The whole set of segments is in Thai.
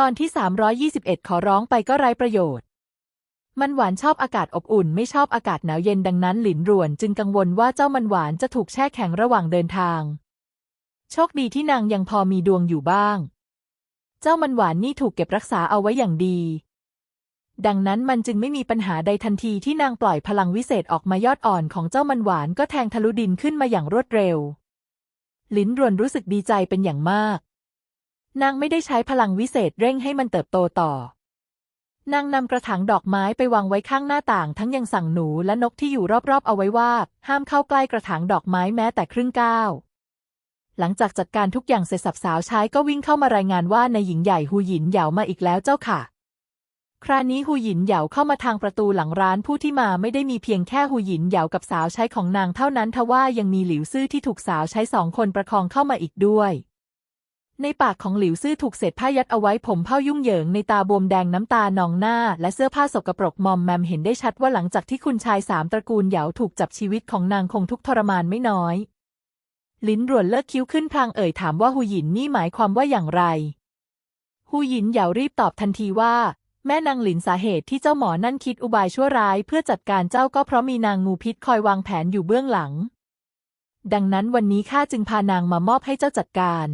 ตอนที่ 321 ขอร้องไปก็ไร้ประโยชน์ มันหวานชอบอากาศอบอุ่น ไม่ชอบอากาศหนาวเย็นดังนั้นหลินรวน จึงกังวลว่าเจ้ามันหวานจะถูกแช่แข็งระหว่างเดินทาง โชคดีที่นางยังพอมีดวงอยู่บ้าง เจ้ามันหวานนี่ถูกเก็บรักษาเอาไว้อย่างดี ดังนั้นมันจึงไม่มีปัญหาใดทันทีที่นางปล่อยพลังวิเศษออกมายอดอ่อนของเจ้ามันหวานก็แทงทะลุดินขึ้นมาอย่างรวดเร็ว ลิ้นรวนรู้สึกดีใจเป็นอย่างมาก นางไม่ได้ใช้พลังวิเศษเร่งให้มันเติบโตต่อ นางนำกระถางดอกไม้ไปวางไว้ข้างหน้าต่าง ทั้งยังสั่งหนูและนกที่อยู่รอบๆ เอาไว้ว่า ห้ามเข้าใกล้กระถางดอกไม้แม้แต่ครึ่งก้าวหลังจากจัดการทุกอย่างเสร็จสับสาวใช้ก็วิ่งเข้ามารายงานว่าในายหญิงใหญ่ฮูหยินเหยามาอีกแล้วเจ้าค่ะ คราวนี้ฮูหยินเหยาเข้ามาทางประตูหลังร้านผู้ที่มาไม่ได้มีเพียงแค่ฮูหยินเหยากับสาวใช้ของนางเท่านั้นทว่ายังมีหลิวซื่อที่ถูกสาวใช้สองคนประคองเข้ามาอีกด้วย ในปากของหลิวซื่อถูกเศษผ้ายัดเอาไว้ผมเผ้ายุ่งเหยิงในตาบวมแดงน้ำตานองหน้า และเสื้อผ้าสกปรกมอมแมมเห็นได้ชัดว่าหลังจากที่คุณชายสามตระกูลเหยาถูกจับชีวิตของนางคงทุกทรมานไม่น้อย ลิ้นรวนเลิกคิ้วขึ้นพลางเอ่ยถามว่าหูหยินนี่หมายความว่าอย่างไรหูหยินเหยารีบตอบทันทีว่า แม่นางหลินสาเหตุที่เจ้าหมอนั่นคิดอุบายชั่วร้าย เพื่อจัดการเจ้าก็เพราะมีนางงูพิษคอยวางแผนอยู่เบื้องหลัง ดังนั้นวันนี้ข้าจึงพานางมามอบให้เจ้าจัดการ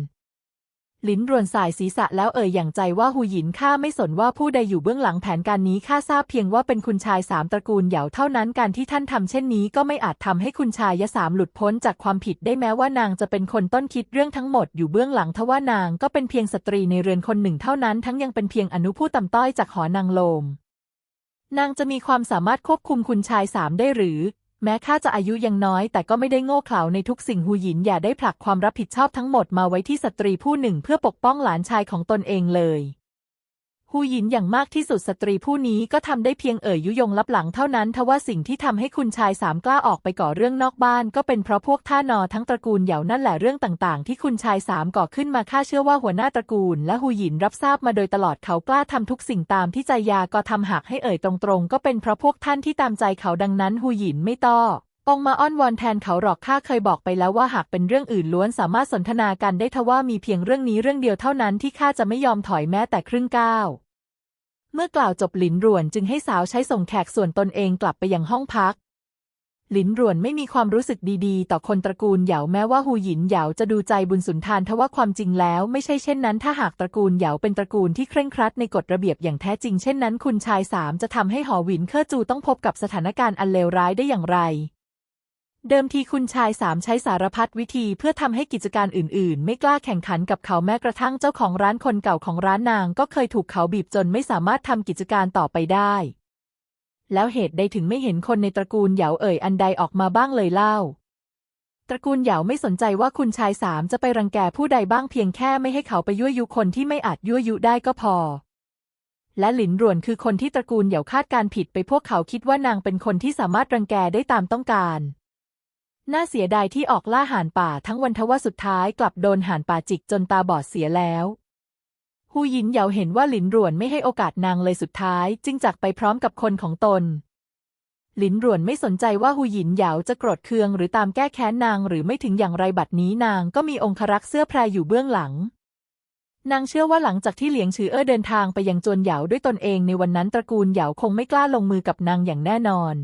ลิ้นรวนสายศีรษะแล้วเอ่ยอย่างใจว่าหูหยินข้าไม่สนว่าผู้ใดอยู่เบื้องหลังแผนการนี้ข้าทราบเพียงว่าเป็นคุณชายสามตระกูลเหยาเท่านั้นการที่ท่านทำเช่นนี้ก็ไม่อาจทำให้คุณชายยะสามหลุดพ้นจากความผิดได้แม้ว่านางจะเป็นคนต้นคิดเรื่องทั้งหมดอยู่เบื้องหลังทว่านางก็เป็นเพียงสตรีในเรือนคนหนึ่งเท่านั้นทั้งยังเป็นเพียงอนุผู้ต่ำต้อยจากหอนางโลม นางจะมีความสามารถควบคุมคุณชายสามได้หรือ แม้ข้าจะอายุยังน้อยแต่ก็ไม่ได้โง่เขลาในทุกสิ่งหูหยินอย่าได้ผลักความรับผิดชอบทั้งหมดมาไว้ที่สตรีผู้หนึ่งเพื่อปกป้องหลานชายของตนเองเลย หูหยินอย่างมากที่สุดสตรีผู้นี้ก็ทำได้เพียงเอ่ยยุยงลับหลังเท่านั้นทว่าสิ่งที่ทำให้คุณชายสามกล้าออกไปก่อเรื่องนอกบ้านก็เป็นเพราะพวกท่านอทั้งตระกูลเหยานั่นแหละเรื่องต่างๆ ที่คุณชายสามก่อขึ้นมาข้าเชื่อว่าหัวหน้าตระกูล และหูหยินรับทราบมาโดยตลอดเขากล้าทำทุกสิ่งตามที่ใจยาก็ทำหากให้เอ่ยตรงๆ ก็เป็นเพราะพวกท่านที่ตามใจเขาดังนั้นหูหยินไม่ต้อ องมาอ้อนวอนแทนเขาหรอกข้าเคยบอกไปแล้วว่าหากเป็นเรื่องอื่นล้วนสามารถสนทนากันได้ทว่ามีเพียงเรื่องนี้เรื่องเดียวเท่านั้นที่ข้าจะไม่ยอมถอยแม้แต่ครึ่งก้าวเมื่อกล่าวจบหลินรวนจึงให้สาวใช้ส่งแขกส่วนตนเองกลับไปยังห้องพัก หลินรวนไม่มีความรู้สึกดีๆ ต่อคนตระกูลเหยาแม้ว่าหูหยินเหยาจะดูใจบุญสุนทานทว่าความจริงแล้วไม่ใช่เช่นนั้น ถ้าหากตระกูลเหยาเป็นตระกูลที่เคร่งครัดในกฎระเบียบอย่างแท้จริงเช่นนั้น คุณชายสามจะทำให้หอหวินเคอร์จูต้องพบกับสถานการณ์อันเลวร้ายได้อย่างไร เดิมทีคุณชายสามใช้สารพัดวิธีเพื่อทำให้กิจการอื่นๆ ไม่กล้าแข่งขันกับเขาแม้กระทั่งเจ้าของร้านคนเก่าของร้านนางก็เคยถูกเขาบีบจนไม่สามารถทำกิจการต่อไปได้ แล้วเหตุใดถึงไม่เห็นคนในตระกูลเหยาเอ่ยอันใดออกมาบ้างเลยเล่า ตระกูลเหยาไม่สนใจว่าคุณชายสามจะไปรังแกผู้ใดบ้างเพียงแค่ไม่ให้เขาไปยั่วยุคนที่ไม่อาจยั่วยุได้ก็พอและหลินรวนคือคนที่ตระกูลเหยาคาดการผิดไปพวกเขาคิดว่านางเป็นคนที่สามารถรังแกได้ตามต้องการ น่าเสียดายที่ออกล่าห่านป่าทั้งวันทว่าสุดท้ายกลับโดนห่านป่าจิกจนตาบอดเสียแล้วฮูยินเหยาเห็นว่าหลินรวนไม่ให้โอกาสนางเลยสุดท้าย จึงจากไปพร้อมกับคนของตน หลินรวนไม่สนใจว่าฮูยินเหยาจะโกรธเคืองหรือตามแก้แค้นนางหรือไม่ถึงอย่างไรบัดนี้นางก็มีองครักษ์เสื้อแพรอยู่เบื้องหลัง นางเชื่อว่าหลังจากที่เหลียงฉือเอ้อเดินทางไปยังจวนเหยาด้วยตนเองในวันนั้นตระกูลเหยาคงไม่กล้าลงมือกับนางอย่างแน่นอน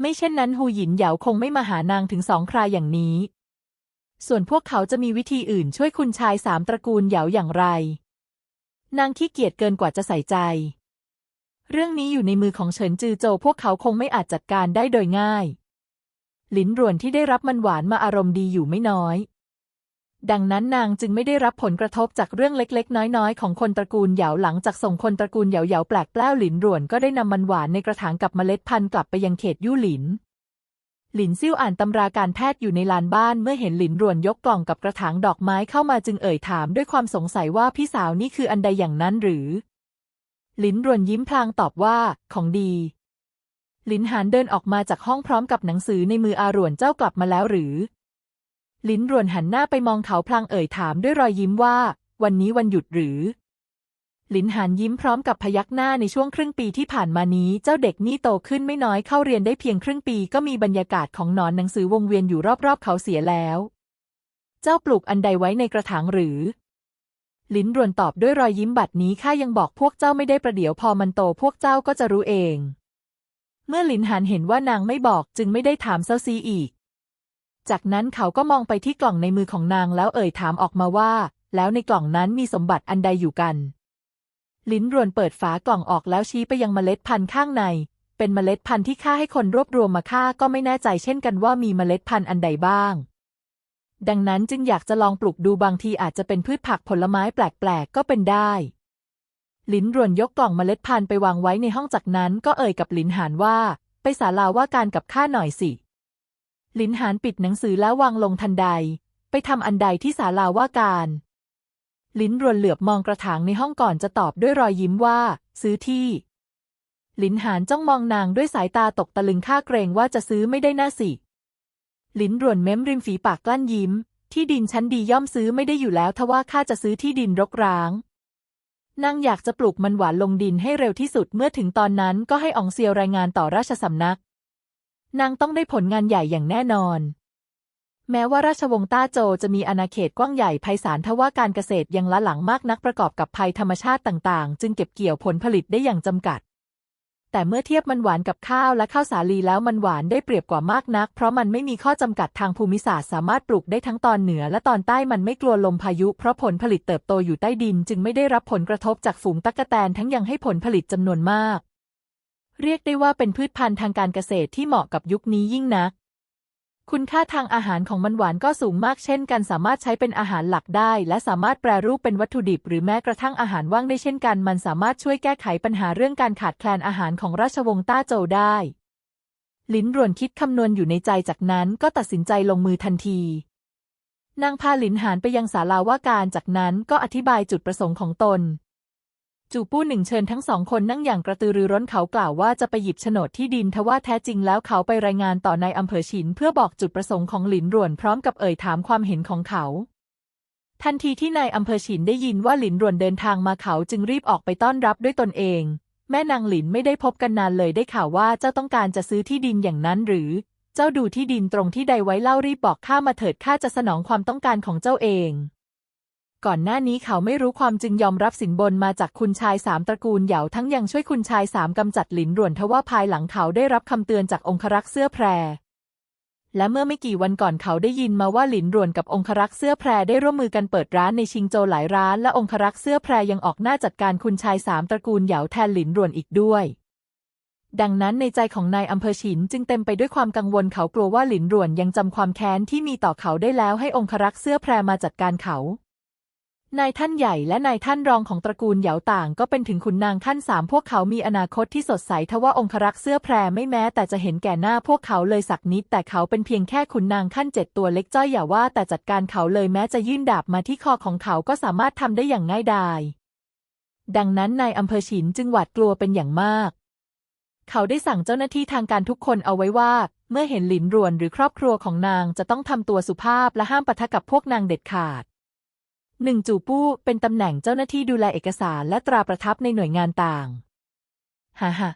ไม่เช่นนั้นฮูหยินเหยาคงไม่มาหานางถึงสองคราอย่างนี้ ส่วนพวกเขาจะมีวิธีอื่นช่วยคุณชายสามตระกูลเหยาอย่างไร นางขี้เกียจเกินกว่าจะใส่ใจ เรื่องนี้อยู่ในมือของเฉินจือโจวพวกเขาคงไม่อาจจัดการได้โดยง่าย หลินรวนที่ได้รับมันหวานมาอารมณ์ดีอยู่ไม่น้อย ดังนั้นนางจึงไม่ได้รับผลกระทบจากเรื่องเล็กๆ น้อยๆ ของคนตระกูลเหยาหลังจากส่งคนตระกูลเหยาเหยาแปลกแปล้วหลินรวนก็ได้นำมันหวานในกระถางกับเมล็ดพันธุ์กลับไปยังเขตยู่หลิน หลินซิ่วอ่านตำราการแพทย์อยู่ในลานบ้านเมื่อเห็นหลินรวนยกกล่องกับกระถางดอกไม้เข้ามาจึงเอ่ยถามด้วยความสงสัยว่าพี่สาวนี่คืออันใดอย่างนั้นหรือ หลินรวนยิ้มพลางตอบว่าของดี หลินหานเดินออกมาจากห้องพร้อมกับหนังสือในมืออารวนเจ้ากลับมาแล้วหรือ ลินรวนหันหน้าไปมองเขาพลางเอ่ยถามด้วยรอยยิ้มว่า วันนี้วันหยุดหรือ ลินหานยิ้มพร้อมกับพยักหน้าในช่วงครึ่งปีที่ผ่านมานี้ เจ้าเด็กนี่โตขึ้นไม่น้อยเข้าเรียนได้เพียงครึ่งปีก็มีบรรยากาศของหนอนหนังสือวงเวียนอยู่รอบๆ เขาเสียแล้ว เจ้าปลูกอันใดไว้ในกระถางหรือ ลินรวนตอบด้วยรอยยิ้มบัดนี้ข้ายังบอกพวกเจ้าไม่ได้ประเดี๋ยวพอมันโตพวกเจ้าก็จะรู้เอง เมื่อลินหานเห็นว่านางไม่บอกจึงไม่ได้ถามเซาซีอีก จากนั้นเขาก็มองไปที่กล่องในมือของนางแล้วเอ่ยถามออกมาว่า แล้วในกล่องนั้นมีสมบัติอันใดอยู่กัน ลิ้นรวนเปิดฝากล่องออกแล้วชี้ไปยังเมล็ดพันธุ์ข้างใน เป็นเมล็ดพันธุ์ที่ข้าให้คนรวบรวมมาข้าก็ไม่แน่ใจเช่นกันว่ามีเมล็ดพันธุ์อันใดบ้าง ดังนั้นจึงอยากจะลองปลูกดูบางทีอาจจะเป็นพืชผักผลไม้แปลกๆก็เป็นได้ ลิ้นรวนยกกล่องเมล็ดพันธุ์ไปวางไว้ในห้องจากนั้นก็เอ่ยกับลินหานว่า ไปศาลาว่าการกับข้าหน่อยสิ ลินหานปิดหนังสือแล้ววางลงทันใด ไปทำอันใดที่ศาลาว่าการ ลินรวนเหลือบมองกระถางในห้องก่อนจะตอบด้วยรอยยิ้มว่า ซื้อที่ ลินหานจ้องมองนางด้วยสายตาตกตะลึงข้าเกรงว่าจะซื้อไม่ได้น่าสิ ลินรวนเม้มริมฝีปากกลั้นยิ้ม ที่ดินชั้นดีย่อมซื้อไม่ได้อยู่แล้วทว่าข้าจะซื้อที่ดินรกร้างนางอยากจะปลูกมันหวานลงดินให้เร็วที่สุดเมื่อถึงตอนนั้นก็ให้อองเซียวรายงานต่อราชสำนัก นางต้องได้ผลงานใหญ่อย่างแน่นอน แม้ว่าราชวงศ์ต้าโจจะมีอาณาเขตกว้างใหญ่ไพศาลทว่าการเกษตรยังล้าหลังมากนักประกอบกับภัยธรรมชาติต่างๆ จึงเก็บเกี่ยวผลผลิตได้อย่างจำกัด แต่เมื่อเทียบมันหวานกับข้าวและข้าวสาลีแล้วมันหวานได้เปรียบกว่ามากนัก เพราะมันไม่มีข้อจำกัดทางภูมิศาสตร์สามารถปลูกได้ทั้งตอนเหนือและตอนใต้มันไม่กลัวลมพายุเพราะผลผลิตเติบโตอยู่ใต้ดิน จึงไม่ได้รับผลกระทบจากฝูงตั๊กแตนทั้งยังให้ผลผลิตจำนวนมาก เรียกได้ว่าเป็นพืชพันธุ์ทางการเกษตรที่เหมาะกับยุคนี้ยิ่งนัก คุณค่าทางอาหารของมันหวานก็สูงมากเช่นกันสามารถใช้เป็นอาหารหลักได้ และสามารถแปรรูปเป็นวัตถุดิบ หรือแม้กระทั่งอาหารว่างได้เช่นกัน มันสามารถช่วยแก้ไขปัญหาเรื่องการขาดแคลนอาหารของราชวงศ์ต้าโจวได้ลิ้นรวนคิดคำนวณอยู่ในใจจากนั้นก็ตัดสินใจลงมือทันที นางพาหลินหานไปยังศาลาว่าการจากนั้นก็อธิบายจุดประสงค์ของตน จูปู้หนึ่งเชิญทั้งสองคนนั่งอย่างกระตือรือร้นเขากล่าวว่าจะไปหยิบโฉนดที่ดินทว่าแท้จริงแล้วเขาไปรายงานต่อนายอำเภอฉินเพื่อบอกจุดประสงค์ของหลินรวนพร้อมกับเอ่ยถามความเห็นของเขา ทันทีที่นายอำเภอฉินได้ยินว่าหลินรวนเดินทางมาเขาจึงรีบออกไปต้อนรับด้วยตนเอง แม่นางหลินไม่ได้พบกันนานเลยได้ข่าวว่าเจ้าต้องการจะซื้อที่ดินอย่างนั้นหรือ เจ้าดูที่ดินตรงที่ใดไว้เล่ารีบบอกข้ามาเถิดข้าจะสนองความต้องการของเจ้าเอง ก่อนหน้านี้เขาไม่รู้ความจึงยอมรับสินบนมาจากคุณชายสามตระกูลเหยาทั้งยังช่วยคุณชายสามกำจัดหลินหลวนทว่าภายหลังเขาได้รับคำเตือนจากองครักษ์เสื้อแพร และเมื่อไม่กี่วันก่อนเขาได้ยินมาว่าหลินหลวนกับองครักษ์เสื้อแพรได้ร่วมมือกันเปิดร้านในชิงโจวหลายร้าน และองครักษ์เสื้อแพรยังออกหน้าจัดการคุณชายสามตระกูลเหยาแทนหลินหลวนอีกด้วยดังนั้นในใจของนายอำเภอฉินจึงเต็มไปด้วยความกังวลเขากลัวว่าหลินหลวนยังจำความแค้นที่มีต่อเขาได้แล้วให้องครักษ์เสื้อแพรมาจัดการเขา นายท่านใหญ่และนายท่านรองของตระกูลเหยาต่างก็เป็นถึงขุนนางขั้นสามพวกเขามีอนาคตที่สดใสทว่าองครักษ์เสื้อแพรไม่แม้แต่จะเห็นแก่หน้าพวกเขาเลยสักนิด แต่เขาเป็นเพียงแค่ขุนนางขั้นเจ็ดตัวเล็กจ้อยอย่าว่า แต่จัดการเขาเลยแม้จะยื่นดาบมาที่คอของเขาก็สามารถทำได้อย่างง่ายดาย ดังนั้นนายอำเภอฉินจึงหวาดกลัวเป็นอย่างมาก เขาได้สั่งเจ้าหน้าที่ทางการทุกคนเอาไว้ว่า เมื่อเห็นหลินรวนหรือครอบครัวของนางจะต้องทำตัวสุภาพและห้ามปะทะกับพวกนางเด็ดขาด หนึ่งจูปู้เป็นตำแหน่งเจ้าหน้าที่ดูแลเอกสารและตราประทับในหน่วยงานต่าง ฮ่าฮ่า